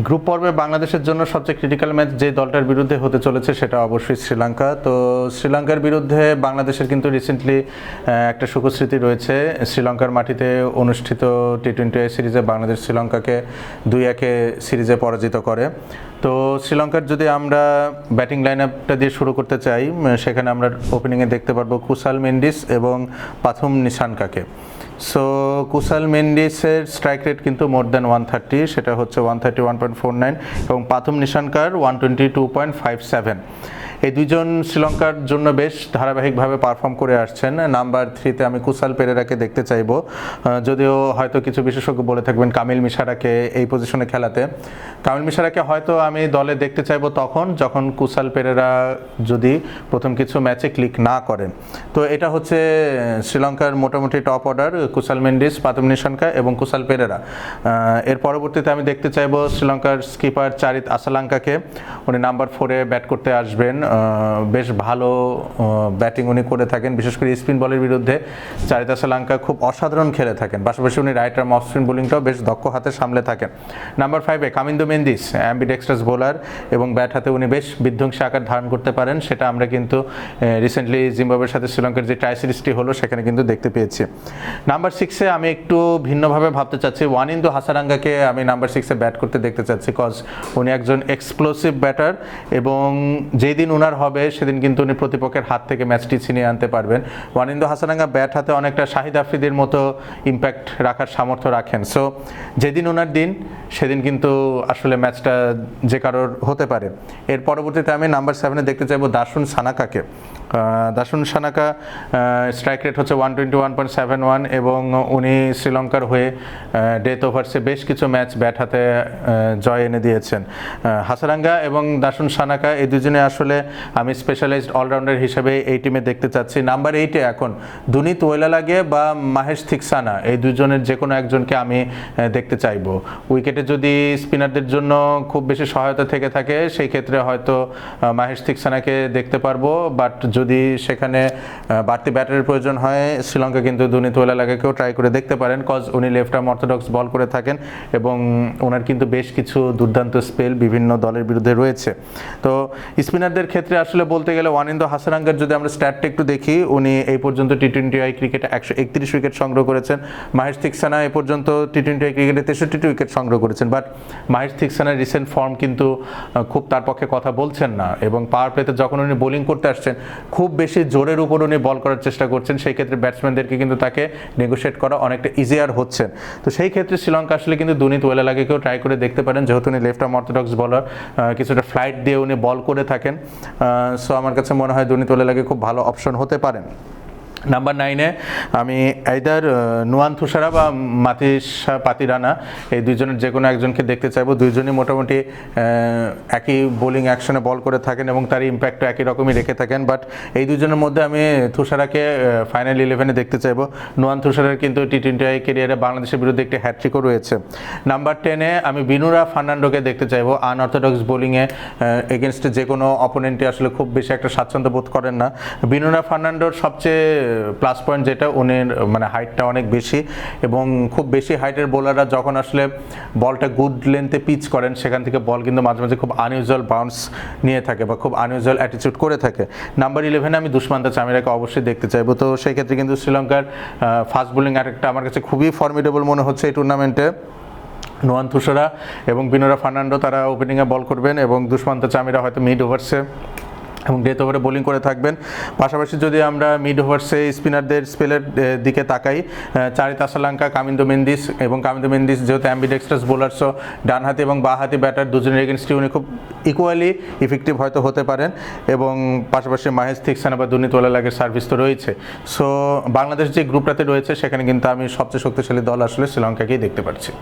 Group পর্বে বাংলাদেশের জন্য সবচেয়ে ক্রিটিক্যাল ম্যাচ যে দলটার বিরুদ্ধে হতে চলেছে সেটা অবশ্যই শ্রীলঙ্কা। তো শ্রীলঙ্কার বিরুদ্ধে বাংলাদেশের কিন্তু রিসেন্টলি একটা সুখস্মৃতি রয়েছে। শ্রীলঙ্কার মাটিতে অনুষ্ঠিত টি টোয়েন্টি সিরিজে বাংলাদেশ শ্রীলঙ্কাকে দুই একে সিরিজে পরাজিত করে। তো শ্রীলঙ্কার যদি আমরা ব্যাটিং লাইন আপটা দিয়ে শুরু করতে চাই সেখানে আমরা ওপেনিংয়ে দেখতে পারব কুশাল মেন্ডিস এবং পাথুম নিশানকাকে। সো কুশাল মেন্ডিসের স্ট্রাইক রেট কিন্তু মোর দ্যান ওয়ান থার্টি সেটা হচ্ছে one thirty one point four nine এবং Pathum নিশানকার one twenty two point five seven এই দুজন শ্রীলঙ্কার জন্য বেশ ধারাবাহিকভাবে পারফর্ম করে আসছেন। নাম্বার থ্রিতে আমি কুসাল পেরেরাকে দেখতে চাইব। যদিও হয়তো কিছু বিশেষজ্ঞ বলে থাকবেন কামিল মিশারাকে এই পজিশনে খেলাতে। কামিল মিশারাকে হয়তো আমি দলে দেখতে চাইব তখন, যখন কুসাল পেরেরা যদি প্রথম কিছু ম্যাচে ক্লিক না করেন তো এটা হচ্ছে শ্রীলঙ্কার মোটামুটি টপ অর্ডার কুসাল মেন্ডিস, পাতম নিশানকা এবং কুসাল পেরেরা। এর পরবর্তীতে আমি দেখতে চাইব শ্রীলঙ্কার স্কিপার চারিত আসালাঙ্কাকে। উনি নাম্বার ফোরে ব্যাট করতে আসবেন। বেশ ভালো ব্যাটিং উনি করে থাকেন। বিশেষ করে স্পিন বলের বিরুদ্ধে চারিত আসালাঙ্কা খুব অসাধারণ খেলে থাকেন। পাশাপাশি উনি রাইট আর্ম অফ স্পিন বোলিংটাও বেশ দক্ষ হাতে সামলে থাকেন। নাম্বার ফাইভে কামিন্দু মেন্দিস অ্যাম্বিডেক্সট্রাস বোলার এবং ব্যাট হাতে উনি বেশ বিধ্বংসী আকার ধারণ করতে পারেন। সেটা আমরা কিন্তু রিসেন্টলি জিম্বাবের সাথে শ্রীলঙ্কার যে ট্রাই সিরিজটি হলো, সেখানে কিন্তু দেখতে পেয়েছি। নাম্বার সিক্সে আমি একটু ভিন্নভাবে ভাবতে চাচ্ছি। ওয়ান ইন্দু হাসারাঙ্গাকে আমি নাম্বার সিক্সে ব্যাট করতে দেখতে চাচ্ছি কজ উনি একজন এক্সপ্লোসিভ ব্যাটার এবং যেই দিন ওনার হবে, সেদিন কিন্তু উনি প্রতিপক্ষের হাত থেকে ম্যাচটি ছিনিয়ে আনতে পারবেন। ওয়ানিন্দু হাসানাঙ্গা ব্যাট হাতে অনেকটা শাহিদ আফ্রিদির মতো ইম্প্যাক্ট রাখার সামর্থ্য রাখেন। সো যেদিন ওনার দিন, সেদিন কিন্তু আসলে ম্যাচটা যে কারোর হতে পারে। এর পরবর্তীতে আমি নাম্বার সেভেনে দেখতে চাইব দাসুন সানাকাকে। দাসুন সানাকা স্ট্রাইক রেট হচ্ছে one twenty one point seven one এবং উনি শ্রীলঙ্কার হয়ে ডেথ ওভার্সে বেশ কিছু ম্যাচ ব্যাট হাতে জয় এনে দিয়েছেন। হাসারাঙ্গা এবং দাসুন সানাকা, এই দুজনে আসলে আমি স্পেশালাইজড অলরাউন্ডার হিসেবে এই টিমে দেখতে চাচ্ছি। নাম্বার এইটে এখন, দুনিত ওয়েলালাগে বা মাহেশ থিকসানা, এই দুজনের যে কোনো একজনকে আমি দেখতে চাইব। উইকেটে যদি স্পিনারদের জন্য খুব বেশি সহায়তা থেকে থাকে, সেই ক্ষেত্রে হয়তো মাহেশ থিকসানাকে দেখতে পারব। বাট যদি সেখানে বাড়তি ব্যাটারের প্রয়োজন হয়, শ্রীলঙ্কা কিন্তু দুনিত ওয়েলালাগেকেও ট্রাই করে দেখতে পারেন কজ উনি লেফট আর্ম অর্থোডক্স বল করে থাকেন এবং ওনার কিন্তু বেশ কিছু দুর্দান্ত স্পেল বিভিন্ন দলের বিরুদ্ধে রয়েছে। তো স্পিনারদের ক্ষেত্রে আসলে বলতে গেলে ওয়ানিন্দ হাসারাঙ্গার যদি আমরা স্ট্যাটটা একটু দেখি, উনি এই পর্যন্ত টি টোয়েন্টি আই ক্রিকেটে একশো একত্রিশ উইকেট সংগ্রহ করেছেন। মাহেশ থিকসানা এ পর্যন্ত টি টোয়েন্টি আই ক্রিকেটে তেষট্টিটি উইকেট সংগ্রহ করেছেন। বাট মাহেশ থিকসানার রিসেন্ট ফর্ম কিন্তু খুব তার পক্ষে কথা বলছেন না এবং পাওয়ার প্লেতে যখন উনি বোলিং করতে আসছেন, খুব বেশি জোরের উপর উনি বল করার চেষ্টা করছেন। সেই ক্ষেত্রে ব্যাটসম্যানদেরকে কিন্তু তাকে নেগোশিয়েট করা অনেকটা ইজিয়ার হচ্ছে। তো সেই ক্ষেত্রে শ্রীলঙ্কা আসলে কিন্তু দুনিত ওয়েলালাগেকেও ট্রাই করে দেখতে পারেন। যেহেতু উনি লেফট আর্ম অর্থোডক্স বলার কিছুটা ফ্লাইট দিয়ে উনি বল করে থাকেন। সো আমার কাছে মনে হয় লাগে খুব ভালো অপশন হতে পারেন নাম্বার নাইনে আমি আইদার নুয়ান থুসারা বা মাতিসা পাতিরানা এই দুইজনের যে কোনো একজনকে দেখতে চাইব। দুইজনই মোটামুটি একই বোলিং অ্যাকশনে বল করে থাকেন এবং তার ইম্প্যাক্টও একই রকমই রেখে থাকেন। বাট এই দুজনের মধ্যে আমি থুসারাকে ফাইনাল ইলেভেনে দেখতে চাইব। নুয়ান থুসারার কিন্তু টি টোয়েন্টি আই কেরিয়ারে বাংলাদেশের বিরুদ্ধে একটি হ্যাট্রিকও রয়েছে। নাম্বার টেনে আমি বিনুরা ফার্নান্ডোকে দেখতে চাইব। আনঅর্থোডক্স বোলিংয়ে এগেনস্টে যে কোনো অপোনেন্টই আসলে খুব বেশি একটা স্বাচ্ছন্দ্য বোধ করেন না। বিনুরা ফার্নান্ডোর সবচেয়ে প্লাস পয়েন্ট যেটা, উনি মানে হাইটটা অনেক বেশি এবং খুব বেশি হাইটের বোলাররা যখন আসলে বলটা গুড লেন্থে পিচ করেন, সেখান থেকে বল কিন্তু মাঝে মাঝে খুব আনইউজুয়াল বাউন্স নিয়ে থাকে বা খুব আনইউজুয়াল অ্যাটিচিউড করে থাকে। নাম্বার ইলেভেনে আমি দুষ্মান্তা চামিরাকে অবশ্যই দেখতে চাইব। তো সেই ক্ষেত্রে কিন্তু শ্রীলঙ্কার ফাস্ট বোলিং অ্যাটাকটা আমার কাছে খুবই ফর্মিডেবল মনে হচ্ছে এই টুর্নামেন্টে নোয়ান তুষারা এবং বিনোরা ফার্নান্ডো, তারা ওপেনিংয়ে বল করবেন এবং দুষ্মান্ত চামিরা হয়তো মিড ওভার্সে এবং ডেথ ওভারে বোলিং করে থাকবেন, পাশাপাশি যদি আমরা মিড ওভার্সে স্পিনারদের স্পেলের দিকে তাকাই চারিত আসালাঙ্কা কামিন্দো মেন্দিস এবং কামিন্দো মেন্দিস যেহেতু অ্যাম্বিডেক্সট্রাস বোলার সো ডানহাতি এবং বাহাতি ব্যাটার দুজনের এগেনস্টে উনি খুব ইকুয়ালি ইফেক্টিভ হয়তো হতে পারেন এবং পাশাপাশি মাহেশ থিকসানা বা দুর্নীতিওয়ালা লাগের সার্ভিস তো রয়েছে। সো বাংলাদেশ যে গ্রুপটাতে রয়েছে, সেখানে কিন্তু আমি সবচেয়ে শক্তিশালী দল আসলে শ্রীলঙ্কাকেই দেখতে পাচ্ছি।